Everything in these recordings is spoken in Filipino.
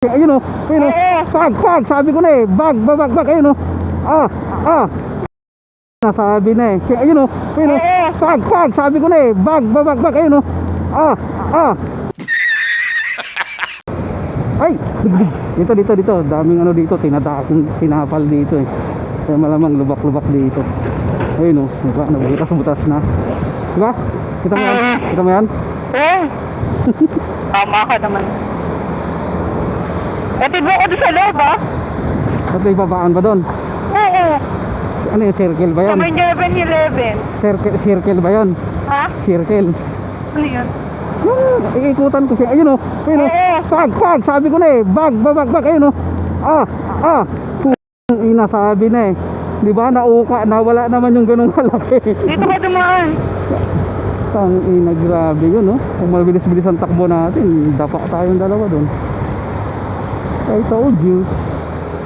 Ayun oh, ayun oh. Bag, bag, sabi ko na eh. Bag, bag, bag, bag, ayun oh. Ah, ah. Nasabi na eh. Ayun oh, ayun oh. Bag, bag, sabi ko na eh. Bag, bag, bag, bag, ayun oh. Ah, ah. Ay. Dito, dito, dito. Daming ano dito. Tinadakong tinapal dito eh. Kaya malamang lubak-lubak dito. Ayun oh. Diba? Nabutas-butas na. Diba? Kita mo yan? Kita mo yan? Eh. Tama ka naman. Atid mo ako doon sa loob, ah. Ba't may babaan ba doon? Oo. Ano yung circle ba Sa yan? may 11-11. Circle, circle ba yan? Ha? Circle. Ano yun? Yung iikutan ko siya. Ayun oh. Ayun oh. Oo. Bag, bag. Sabi ko na eh. Bag, bag, bag, bag. Ayun oh. Ah, ah. Putang ina sabi na eh. Di ba? Nauka. Nawala naman yung ganung kalaki. Dito ka dumaan. Tang ina grabe yun oh. Kung mabilis-bilis ang takbo natin, dapa tayong dalawa doon. I told you.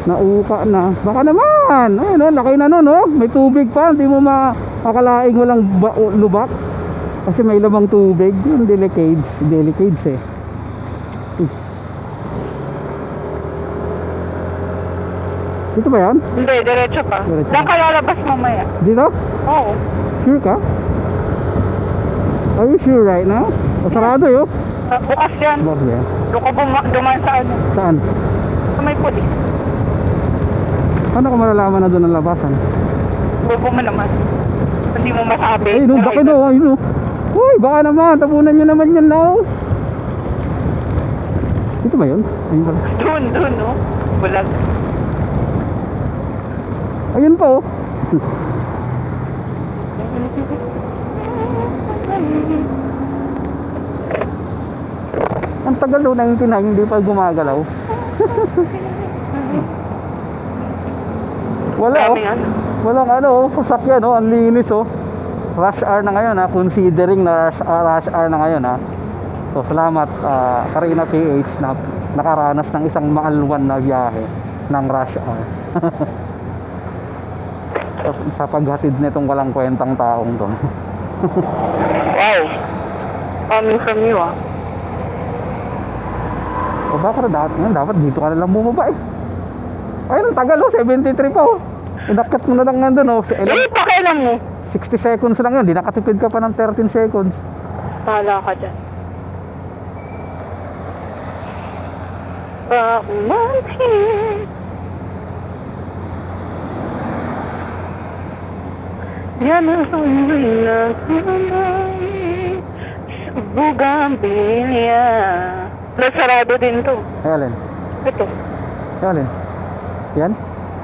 Nauka na. Baka naman. Ayun oh, laki na nun oh. May tubig pa. Hindi mo makakalaing walang ba- lubak. Kasi may lamang tubig. Yung delicades. Delicades eh. Dito ba yan? Hindi, diretso pa. Diretso Diyan ka lalabas mamaya. Dito? Oo. Sure ka? Are you sure right now? O sarado yun? Ah, bukas yan. Bakit yan? Doon ka buma- dumaan sa ano. Saan? Sa may pulis. Paano ko malalaman na doon ang labasan? Bobo mo naman. Hindi mo masabi. Ay, no, Pero ito- no, ay no. Uy, baka naman, tapunan nyo naman yan now. Ito ba yun? Ayun pala. Doon, doon, no? Bulag. Ayun pa oh. Ang tagal daw 99, hindi pa gumagalaw. Wala oh. Walang ano, oh, sasakyan oh, ang linis oh. Rush hour na ngayon ha, considering na rush, ah, rush hour na ngayon ha. So salamat ah, Karina PH na nakaranas ng isang maalwan na biyahe ng rush hour. Sa- sa paghatid nitong walang kwentang taong to. Wow. Coming from you, ah. O baka na dapat, ngayon, dapat dito ka na lang bumaba eh. Ayun, ang tagal oh, 73 pa oh. Inakyat mo na lang nandun oh. Sa- Eh, ilang- pakialam mo. 60 seconds lang yun, di nakatipid ka pa ng 13 seconds. Bahala ka dyan. Yan ang sunday na bugambilya Nasarado din to Ay, alin? Ito Ay, alin? Yan?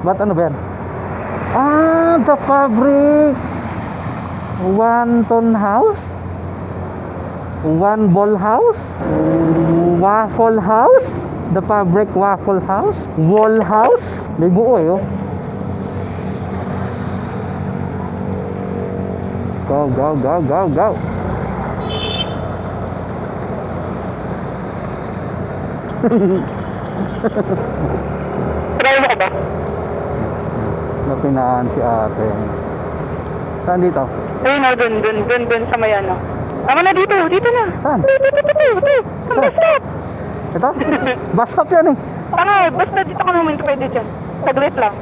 Ba't ano ba yan? Ah, the fabric! One ton house? One ball house? Waffle house? The fabric waffle house? Wall house? May buo eh, oh. Go, go, go, go, go. Try mo ka ba? Napinaan si ate. Saan dito? Ayun na, dun, dun, dun, dun sa may ano Tama na dito, dito na Saan? Dito, dito, dito, dito Ang bus stop Ito? Bus stop yan eh. Ano, basta dito ka naman pwede dyan Saglit lang